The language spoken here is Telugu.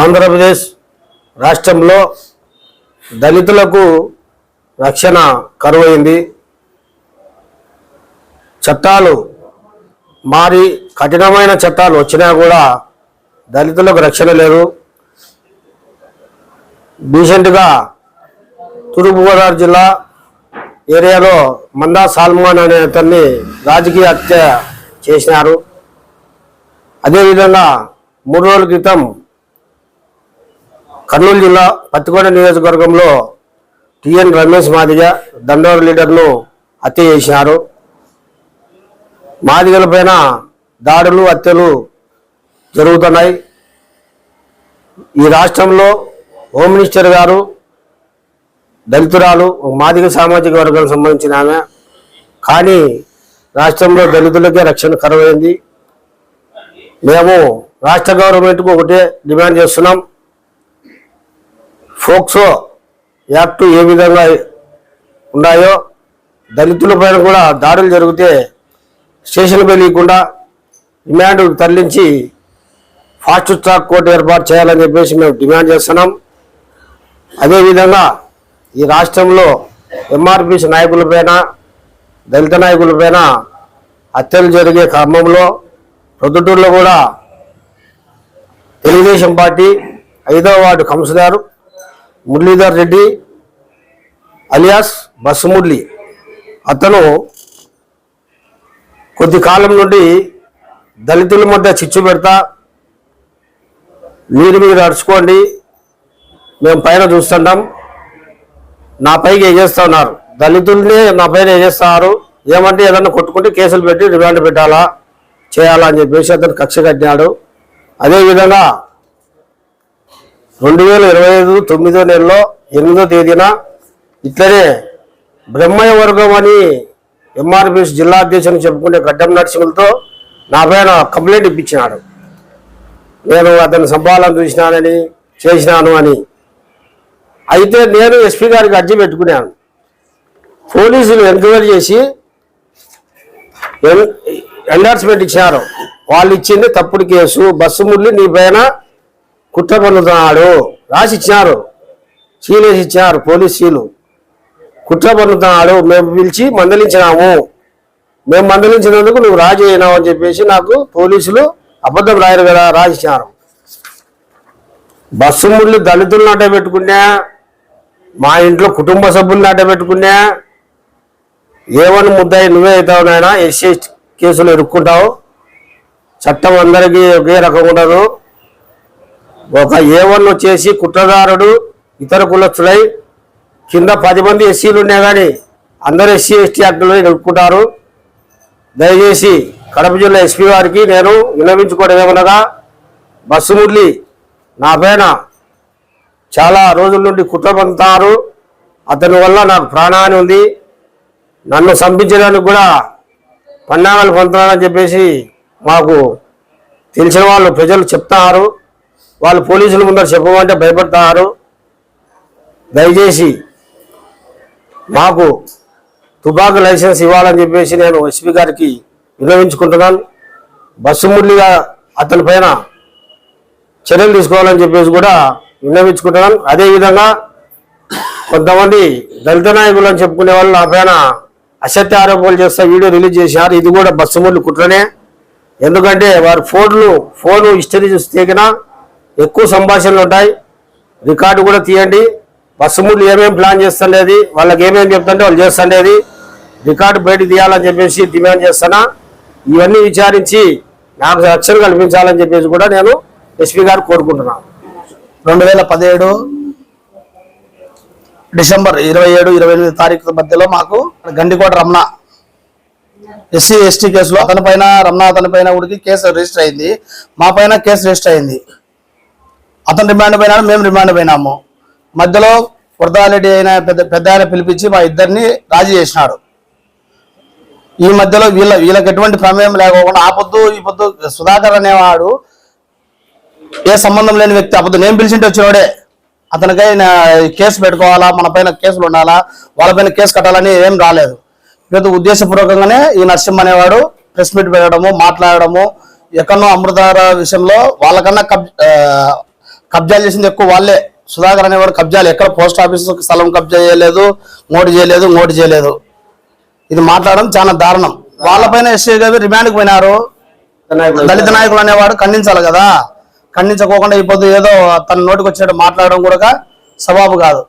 ఆంధ్రప్రదేశ్ రాష్ట్రంలో దళితులకు రక్షణ కరువైంది. చట్టాలు మారి కఠినమైన చట్టాలు వచ్చినా కూడా దళితులకు రక్షణ లేదు. డీసెంట్గా తూర్పుగోదావరి జిల్లా ఏరియాలో మందా సాల్మాన్ అనే అతన్ని రాజకీయ హత్య చేసినారు. అదేవిధంగా మూడు రోజుల క్రితం కర్నూలు జిల్లా పత్తికోట నియోజకవర్గంలో టిఎన్ రమేష్ మాదిగ దండోర లీడర్ను హత్య చేసినారు. మాదిగల పైన దాడులు హత్యలు జరుగుతున్నాయి. ఈ రాష్ట్రంలో హోమ్ మినిస్టర్ గారు దళితురాలు ఒక సామాజిక వర్గానికి సంబంధించిన ఆమె. కానీ రాష్ట్రంలో దళితులకే రక్షణ కరువైంది. మేము రాష్ట్ర గవర్నమెంట్కు ఒకటే డిమాండ్ చేస్తున్నాం. ఫోక్సో యాక్ట్ ఏ విధంగా ఉన్నాయో దళితుల పైన కూడా దాడులు జరిగితే స్టేషన్ వెళ్ళకుండా డిమాండ్ తరలించి ఫాస్ట్ ట్రాక్ కోర్టు ఏర్పాటు చేయాలని చెప్పేసి మేము డిమాండ్ చేస్తున్నాం. అదేవిధంగా ఈ రాష్ట్రంలో ఎంఆర్పిసి నాయకులపైన దళిత నాయకులపైన హత్యలు జరిగే క్రమంలో ప్రొద్దుటూరులో కూడా తెలుగుదేశం పార్టీ ఐదవ ward councillor Muralidhar Reddy alias bus Murali అతను కొద్ది కాలం నుండి దళితుల మధ్య చిచ్చు పెడతా మీరు మీరు నడుచుకోండి మేము పైన చూస్తుంటాం. నా పైకి ఏజేస్తా ఉన్నారు దళితుల్ని నా పైన ఏజేస్తారు ఏమంటే ఏదన్నా కొట్టుకుంటే కేసులు పెట్టి రిమాండ్ పెట్టాలా? చేయాలా అని చెప్పేసి అతను కక్ష కట్టినాడు. అదేవిధంగా రెండు వేల ఇరవై ఐదు తొమ్మిదో నెలలో ఎనిమిదో తేదీన ఇట్లనే బ్రహ్మయ్య వర్గం అని ఎంఆర్పిఎస్ జిల్లా అధ్యక్షుని చెప్పుకునే గడ్డం నరసింహులతో నా పైన కంప్లైంట్ ఇప్పించినాడు. నేను అతను సంపాదన చూసినానని చేసినాను అని అయితే నేను ఎస్పీ గారికి అర్జీ పెట్టుకున్నాను. పోలీసులు ఎంక్వైరీ చేసి ఎండార్స్మెంట్ ఇచ్చారు. వాళ్ళు ఇచ్చింది తప్పుడు కేసు. బస్సు ముళ్ళి నీ పైన కుట్ర పన్నుతున్నాడు రాసి ఇచ్చారు సీలేసి ఇచ్చారు పోలీస్ సీలు కుట్ర పన్నుతున్నాడు మేము పిలిచి మందలించినాము. మేము మందలించినందుకు నువ్వు రాజీ అయినావు అని చెప్పేసి నాకు పోలీసులు అబద్ధం రాయరు కదా రాసిచ్చారు. బస్సు ముళ్ళు దళితులను అడ్డ పెట్టుకున్నా మా ఇంట్లో కుటుంబ సభ్యులు అడ్డ ఏమని ముద్దాయి నువ్వే అవుతావు నాయన? ఎస్సీ కేసులు ఇరుక్కుంటావు చట్టం అందరికీ ఒకే రకం ఉండదు. ఒక ఏ వన్ వచ్చేసి కుట్రదారుడు ఇతర కులస్తులై కింద పది మంది ఎస్సీలు ఉన్నా కానీ అందరు ఎస్సీ ఎస్టీ యాక్టులో ఇరుక్కుంటారు దయచేసి కడప జిల్లా ఎస్పీ వారికి నేను విన్నవించుకోవడం ఏమనగా బస్సు మురళి నా పైన చాలా రోజుల నుండి కుట్ర పొందుతారు. అతని వల్ల నాకు ప్రాణాన్ని ఉంది. నన్ను చంపించడానికి కూడా పన్నాగాలు పొందుతున్నారని చెప్పేసి మాకు తెలిసిన వాళ్ళు ప్రజలు చెప్తున్నారు వాళ్ళు పోలీసుల ముందర చెప్పమంటే భయపడతారు. దయచేసి మాకు తుపాకు లైసెన్స్ ఇవ్వాలని చెప్పేసి నేను ఎస్పీ గారికి వినియోగించుకుంటున్నాను బస్సు మురళిగా అతని పైన చర్యలు తీసుకోవాలని చెప్పేసి కూడా విన్నవించుకుంటున్నాను అదేవిధంగా కొంతమంది దళిత నాయకులు అని చెప్పుకునే వాళ్ళు నా పైన అసత్య ఆరోపణలు చేస్తా వీడియో రిలీజ్ చేశారు. ఇది కూడా బస్సు ముళ్ళు కుట్రనే. ఎందుకంటే వారి ఫోన్లు ఫోను హిస్టరీ చూస్తే తీగిన ఎక్కువ సంభాషణలు ఉంటాయి. రికార్డు కూడా తీయండి. బస్సు ముళ్ళు ఏమేమి ప్లాన్ చేస్తుండేది వాళ్ళకి ఏమేమి చెప్తుంటే వాళ్ళు చేస్తుండేది. రికార్డు బయట తీయాలని చెప్పేసి డిమాండ్ చేస్తున్నా. ఇవన్నీ విచారించి నాకు రక్షణ కల్పించాలని చెప్పేసి కూడా నేను ఎస్పీ గారు కోరుకుంటున్నాను. రెండు వేల పదిహేడు డిసెంబర్ ఇరవై ఏడు ఇరవై ఎనిమిది తారీఖు మధ్యలో మాకు గండికోట రమణ ఎస్సీ ఎస్టీ కేసులో అతని పైన రమణ అతని పైన ఉడికి కేసు రిజిస్టర్ అయింది. మా పైన కేసు రిజిస్టర్ అయింది. అతను రిమాండ్ పోయినాడు మేము రిమాండ్ పోయినాము. మధ్యలో వరదారెడ్డి అయిన పెద్ద పెద్ద ఆయన పిలిపించి మా ఇద్దరిని రాజీ చేసినాడు. ఈ మధ్యలో వీళ్ళ వీళ్ళకి ఎటువంటి ప్రమేయం లేకోకుండా ఆ పొద్దు ఈ పొద్దు సుధాకర్ అనేవాడు ఏ సంబంధం లేని వ్యక్తి అప్పుడు నేను పిలిచింటే వచ్చినోడే. అతనికై కేసు పెట్టుకోవాలా? మన పైన కేసులు ఉండాలా? వాళ్ళపైన కేసు కట్టాలని ఏం రాలేదు. ఏదో ఉద్దేశపూర్వకంగానే ఈ నరసింహ అనేవాడు ప్రెస్ మీట్ పెట్టడము మాట్లాడడము ఎక్కడో అమృతార విషయంలో వాళ్ళకన్నా కబ్ కబ్జాలు చేసింది ఎక్కువ వాళ్ళే. సుధాకర్ అనేవాడు కబ్జాలు. ఎక్కడ పోస్ట్ ఆఫీస్ స్థలం కబ్జా చేయలేదు మోటి చేయలేదు మోటి చేయలేదు. ఇది మాట్లాడడం చాలా దారుణం. వాళ్ళపైన ఎస్ఐ గారు రిమాండ్కి పోయినారు. దళిత నాయకులు అనేవాడు ఖండించాలి కదా. ఖండించకోకుండా ఇప్పుడు ఏదో తన నోటికి వచ్చినట్టు మాట్లాడడం కూడా సవాబు కాదు.